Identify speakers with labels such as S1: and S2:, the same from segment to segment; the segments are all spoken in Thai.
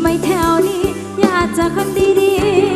S1: ไม่แถวนี้ อยากจะคนดีๆ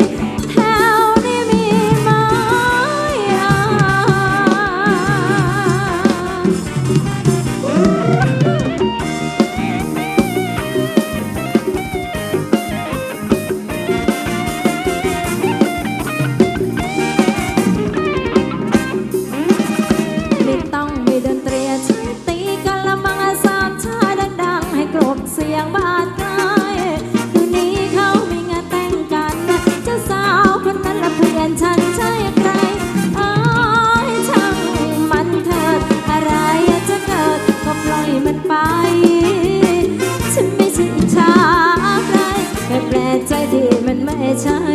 S1: time.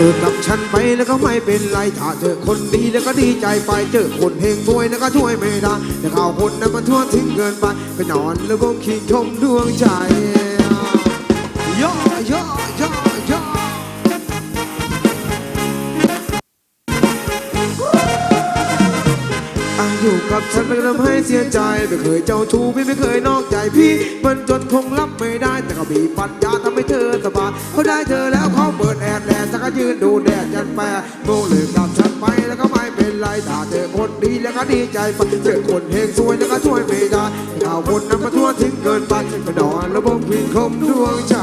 S1: หรือกับฉันไปแล้วก็ไม่เป็นไรถ้า
S2: เจอคนดีแล้วก็ดีใจไปเจอคนเพลงช่วยแล้วก็ช่วยไม่ได้แต่เอาคนนั้นมาทั่วทิ้งเกินไปก็นอนแล้วก็คิดชมดวงใจ กับฉันไม่ทำให้เสียใจ ไม่เคยเจ้าชู้พี่ไม่เคยนอกใจพี่ มันจนคงรับไม่ได้ แต่ก็มีปัญญาทำให้เธอสบายเขาได้เธอแล้วเขาเปิดแอดแลสักยืนดูแดดยันแปรโง่เลยกับฉันไปแล้วก็ไม่เป็นไรถ้าเจอคนดีแล้วก็ดีใจไปเจอคนเฮงซวยแล้วก็ช่วยไม่ได้ข่าวคนนั้นมาทั่วทิ้งเกินไปก็นอนแล้วบอกพิงคมดวงใจ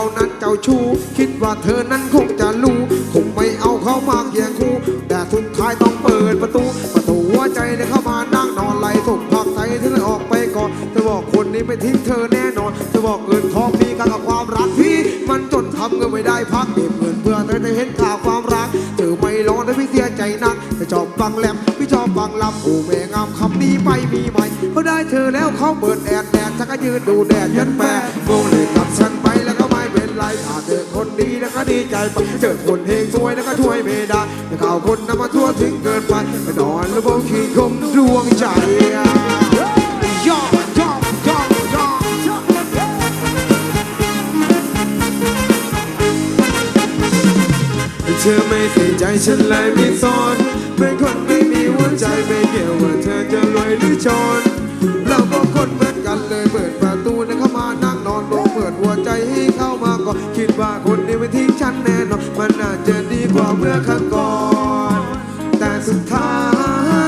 S2: เขานั้นเจ้าชู้ คิดว่าเธอนั้นคงจะรู้ คงไม่เอาเขามาเคียงคู่ แต่สุดท้ายต้องเปิดประตู ประตูหัวใจเนี่ยเข้ามานั่งนอนไหลส่งพักใจเธอเลยออกไปก่อนเธอบอกคนนี้ไม่ทิ้งเธอแน่นอน เธอบอกเงินทองมีกันกับความรักพี่ มันจนทำเงินไม่ได้พักเก็บเงินเพื่อเธอได้เห็นข่าวความรัก เธอไม่ร้องแต่พี่เสียใจนักแต่ชอบฟังแลมพี่ชอบฟังลำโอ้แม่งามคำนี้ไปมีใหม่เขาได้เธอแล้วเขาเปิดแอดแดดชักก็ยืนดูแดดยันแปรโง่เลยกับฉันไป ถ้าเจอคนดีแล้วก็ดีใจไปเจอคนเฮงซวยแล้วก็ช่วยไม่ได้แต่ข่าวคนนำมาทั่วถึงเกินไปไปนอนแล้วบอกขี้คมดวงใจย่อย่อย่อย่อเธอไม่ใส่ใจฉันเลยไม่สอนเป็นคนไม่มีหัวใจไม่เกี่ยวว่าเธอจะรวยหรือจน คิดว่าคนนี้ไม่ทิ้งฉันแน่นอนมันน่าจะดีกว่าเมื่อครั้งก่อน แต่สุดท้า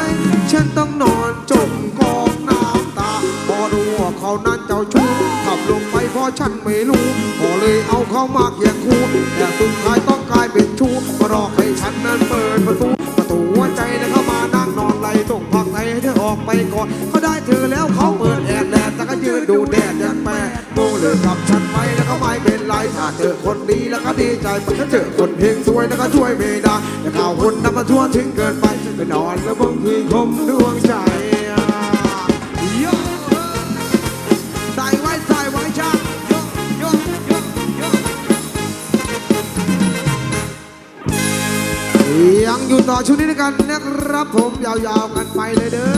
S2: ย ฉันต้องนอนจมกองน้ำตา พอรู้ว่าเขานั้นเจ้าชู้ขับลงไปเพราะฉันไม่รู้พอเลยเอาเขามาเคียงคู่แต่สุดท้ายต้องกลายเป็นชู้มารอให้ฉันนั้นเปิดประตู ออกไปก่อนเขาได้เธอแล้วเขาเปิดแอดแดดแต่ก็ยืนดูแดดแดดแปรโม่เลยกับฉันไปแล้วก็ไม่เป็นไรถ้าเจอคนดีแล้วก็ดีใจไปถ้าเจอคนเพลงสวยแล้วก็ช่วยไม่ได้แต่ข่าวคนนำมาทั่วถึงเกินไปไปนอนแล้วบางคืนคมดวงใจ ต่อช่วงนี้ด้วยกันนะครับผมยาวๆกันไปเลยเด้อ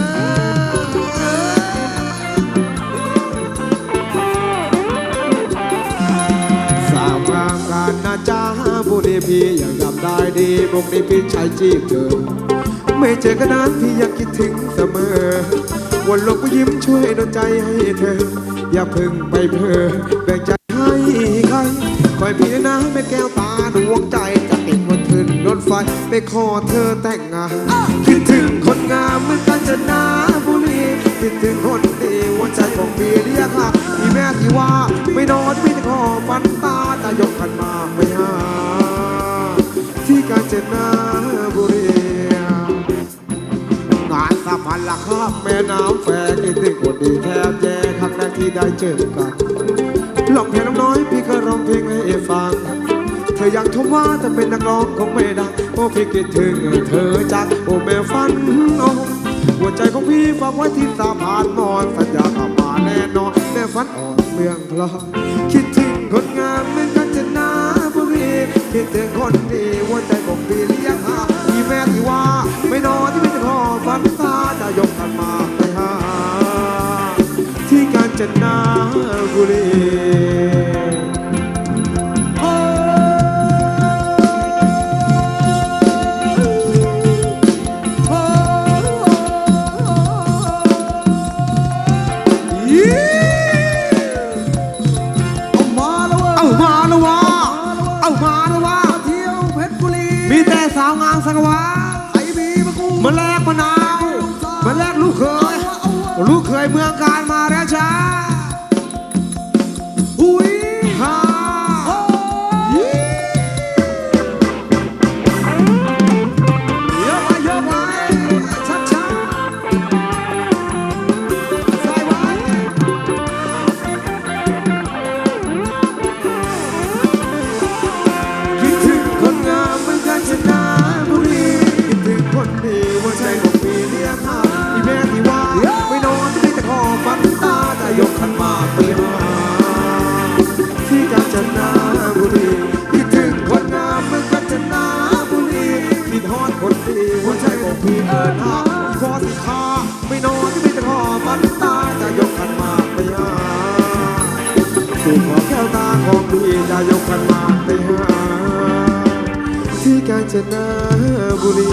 S2: สามการนะจ้าผู้นี้พี่ยากจำได้ดีมุกนี้พี่ชายจีบเธอ ไม่เจอกันนานพี่ยังคิดถึงเสมอ วันโลกก็ยิ้มช่วยดลใจให้เธอ อย่าเพึ่งไปเพ้อแบ่งใจ อยพี่นะแม่แก้วตาดวงใจจะติดวันขึ้นรถไฟไปขอเธอแต่งงานคิดถึงคนงามเหมือนกันจะนาบุรีคิดถึงคนดีหัวใจของพี่เรียกหาพี่แม่ที่ว่าไม่นอนไม่ได้ขอฝันตาจะยกขันมาไม่หาที่กาญจนบุรีงานสะพานหลักข้ามแม่น้ำแฝงคิดถึงคนดีแทบแย่ครั้งแรกที่ได้เจอกัน ลองเพลงน้ำน้อยพี่ก็ร้องเพลงให้ฟัง เธอยังชมว่าจะเป็นนักร้องคงไม่ดังโอ้พี่คิดถึงเธอจักโอ้แม่ฝันโอ้หัวใจของพี่ฝากไว้ที่สะพานมอนสัญญากลับมาแน่นอนแม่ฝันอ่อนเมืองพลอคิดถึงคนงามเมือนกันจนบุรีคิดถึงคนดีหัวใจของพี่เลี้ยงหาพี่แม่ที่ว่าไม่นอนที่ไม่จะขอฝันตาจะยกกันมาไปหาที่กาญจนบุรีา
S3: ว
S2: งามสังวา
S3: ไอ้บีมากู
S2: มาแลกมะนาวมาแลกลูกเขยลูกเขยเมืองการมาแล้วจ้า ที่กาญจ
S4: นบุรี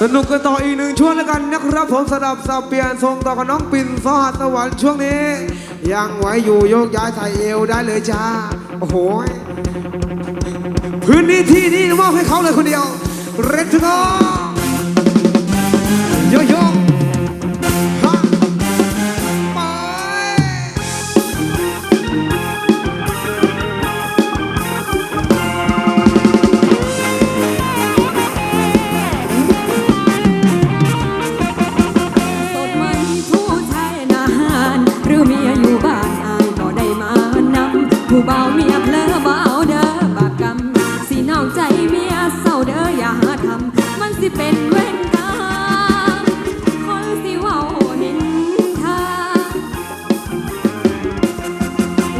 S4: สนุกกันต่ออีกหนึ่งช่วงแล้วกันนะครับผมสลับสับเปลี่ยนทรงต่อกับน้องปิ่นสหัสวรรค์ช่วงนี้ ยังไหวอยู่โยกย้ายใส่เอวได้เลยจ้า โอ้โห พื้นที่ที่นี่มอบให้เขาเลยคนเดียว เร
S2: ดทุกคน ผู้เบาเมียเพลอเบาเด้อบาปกรรมสีนองใจเมียเศร้าเด้ออย่าหาทำมันสิเป็นเวรกรรมคนสิเว้าหินทาง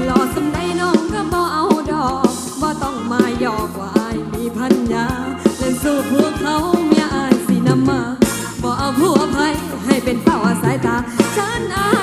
S2: หล่อสำได้น้องก็บ่เอาดอกบ่ต้องมาหยอกว่าอายมีพันยาเล่นสู้พวกเขาเมียอายสินำมาบ่เอาผัวภัยให้เป็นเป้าอาศัยตา
S4: ฉันอา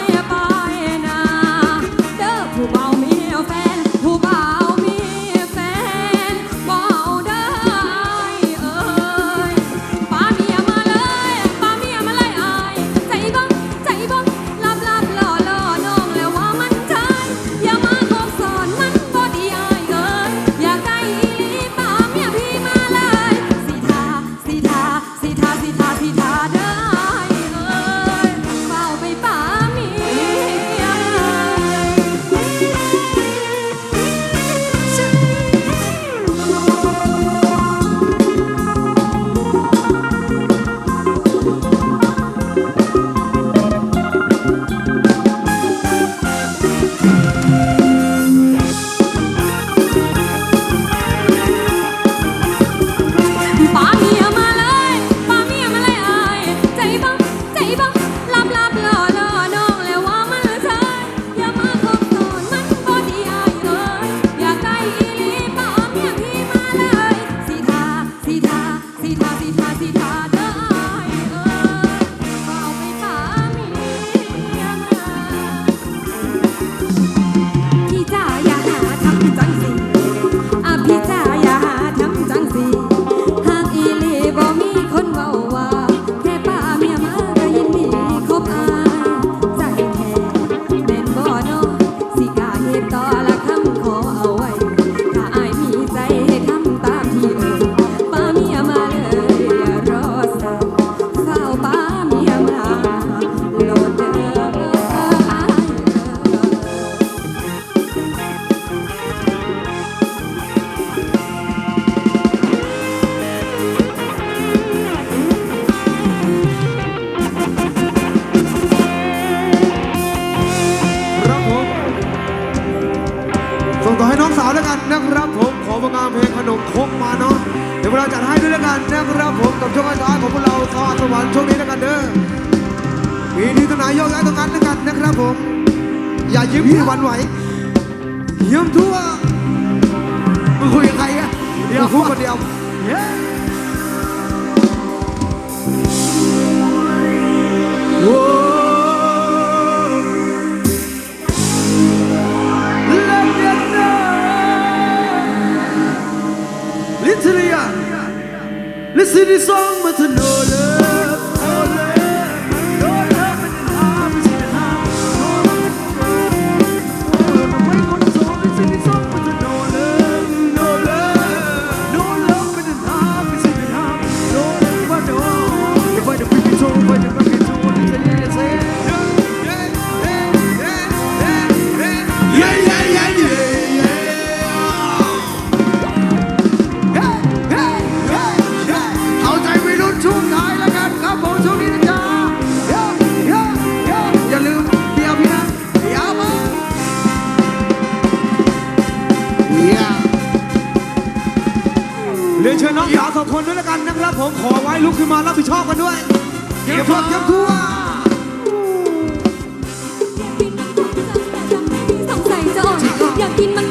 S4: ันนะครับผมกับช่วงท้ายของพวกเราสวัสวรรค์ช่วงนี้แล้วกันเด้อมีที่ตรงไหนโยกย้ายตรงนั้นแล้วกันนะครับผม อย่ายิ้มที่วันไหวเยี่ย
S3: ม
S4: ทั่ว
S2: มึงคุย
S3: กับใครอะเดี๋ย
S1: วพู
S3: ดคนเดียวโอ้
S2: مثل رسام مثل لولا
S3: tin mình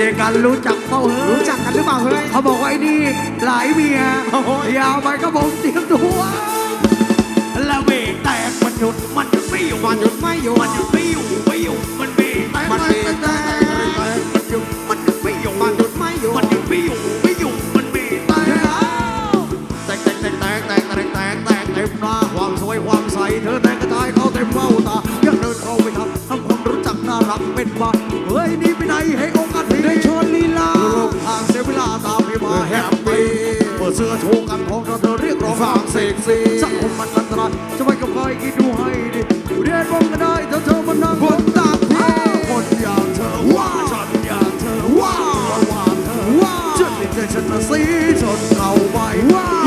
S3: เจอกันรู้จักเปล่าเฮ้ยรู้จัก
S2: กันหรือเปล่าเฮ้ย
S3: เขาบอกว่าไอ้นี่หลายเมียยาวไปก็ผมเตรียมตัวแล้วเบรกแตกมันหยุดมันหยุดไม่อยู่
S2: มันหยุดไม่อยู่
S3: มันหยุดไม่อยู่ไม่อยู่มันเบแตก
S2: มันเบแตก
S3: หยุดมันหยุดไม่
S2: หยุดไม่
S3: หยุดมันแตกแตกแตกแตกแตกแตกแตกเต็มหน้าความสวยความใสเธอ เฮ้ยนี่ไปไหนให้องค์อาทิตย์
S2: ได้ชว์ลีลาโล
S3: กทางเสียเวลาตามพี่มาแฮปปี้เปิดเสื้อโชว์กันพร้อมกับเธอเรียกร้องฟังเสกสีสังคมมันอันตรายจะไปกับใครคิดดูให้ดิเรียนบงก็ได้เธอเธอมานั่ง
S2: บนตาพี่
S3: คนอย่างเธอว้าฉันอย่างเธอว้าว่าเธอ
S2: ว้า
S3: ฉันดใจฉันนะสีจนเข้าไป
S2: ว้า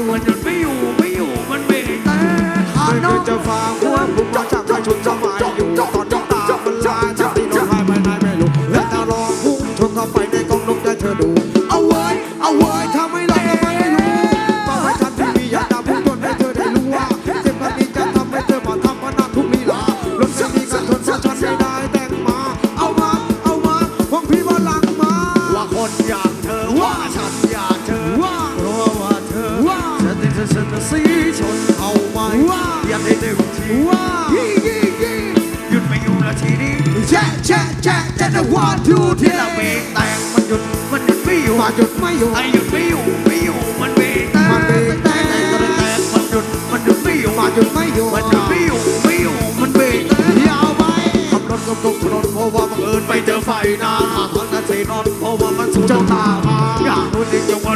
S3: ร
S2: ว
S3: นจนไม่อยู่
S2: ไม่อยู่
S3: มันไม่ได้ต่ทาน้อก
S2: จะฟังควบคุมจากชายชนสมัย ยัดให้เร็วที่
S3: ยี่ยี่หยุดไม่อยู่ละทีนี้
S2: แช่แช่แช่แช่จะวันทู
S3: ที่เรา
S2: เบ
S3: รกแตงมันหยุดมันหยุดไม่อยู่
S2: มาหยุดไม่อยู่
S3: ไอหยุดไม่อยู่ไม่อยู่มันเบรกแตก
S2: มันเบรกแตก
S3: แตกแมันหยุดมันหยุดไม่อยู่
S2: มาหยุดไม่อยู่
S3: มันหยุดไม่อยู่ไม่อยู่มันเบรกแตก
S2: ยาวไป
S3: ขับรถกับตกถนนเพราะว่าบังเอิญไปเจอไฟหน้าทางนั้นเสียนอนเพราะว่ามันสูงเจ้าตามอยากรู้จริงจังว่า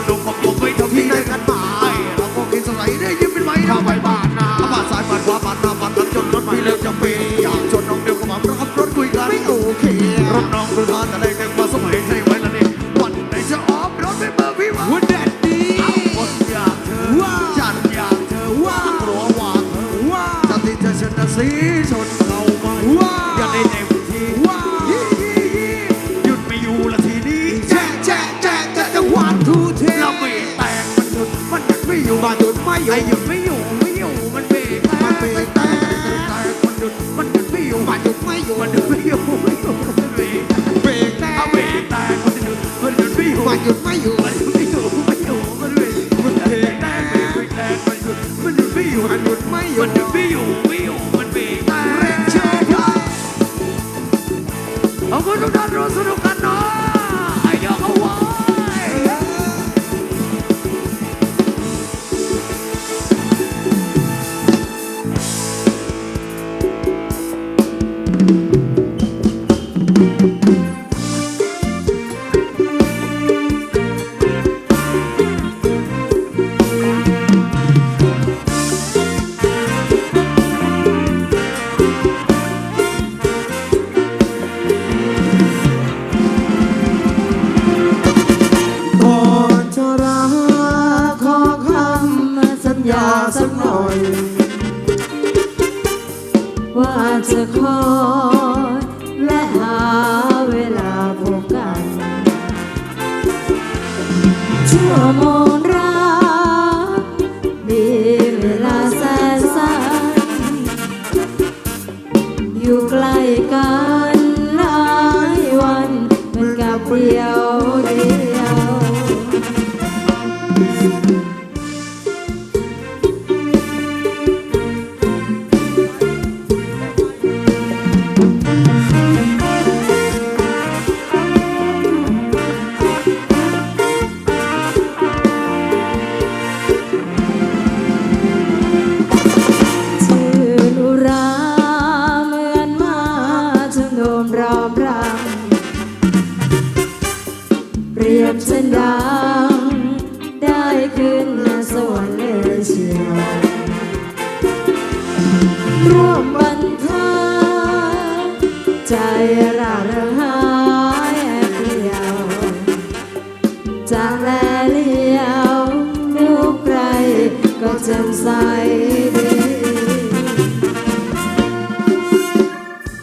S3: สีชนเรามันอย่าได้เต็มที่หยุดไม่อยู่ละทีนี้
S2: แจ๊แจ๊
S3: แจ๊จ๊จะวานทุเท
S2: เรา
S3: ไม่แตกมันหยุดมันหยุดไม่อยู่
S2: มันหยุดไม่
S3: หยุดไม่ เดี
S1: ยว จากแลเลียวดูใครก็แจ่มใสดี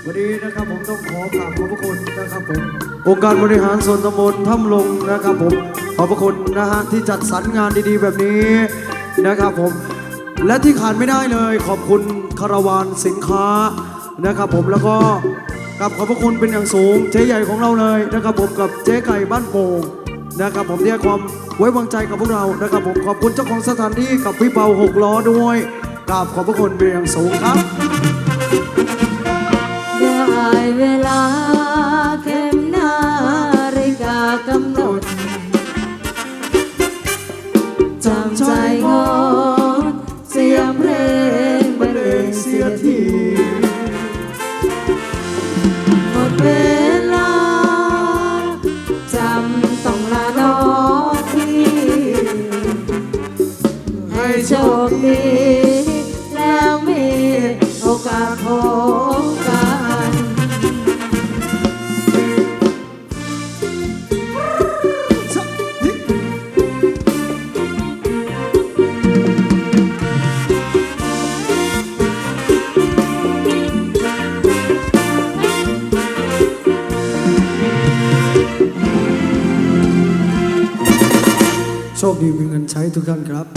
S3: วันนี้นะครับผมต้องขอกราบขอบพระคุณนะครับผมองค์การบริหารส่วนตำบลถ้ำลงนะครับผมขอบพระคุณนะฮะที่จัดสรรงานดีๆ แบบนี้นะครับผมและที่ขาดไม่ได้เลยขอบคุณคาราวานสินค้านะครับผมแล้วก็กับขอบพระคุณเป็นอย่างสูงเจ๊ใหญ่ของเราเลยนะครับผมกับเจ๊ไก่บ้านโป่ง นะครับผมที่ให้ความไว้วางใจกับพวกเรานะครับผมขอบคุณเจ้าของสถานที่กับพี่เปาหกล้อด้วยกราบขอบพระคุณเป็นอย่างสูงครับ
S1: ได้เวลาเข็มนาฬิกากำหนดจำจ
S3: โชคดีมีเงินใช้ทุกท่านครับ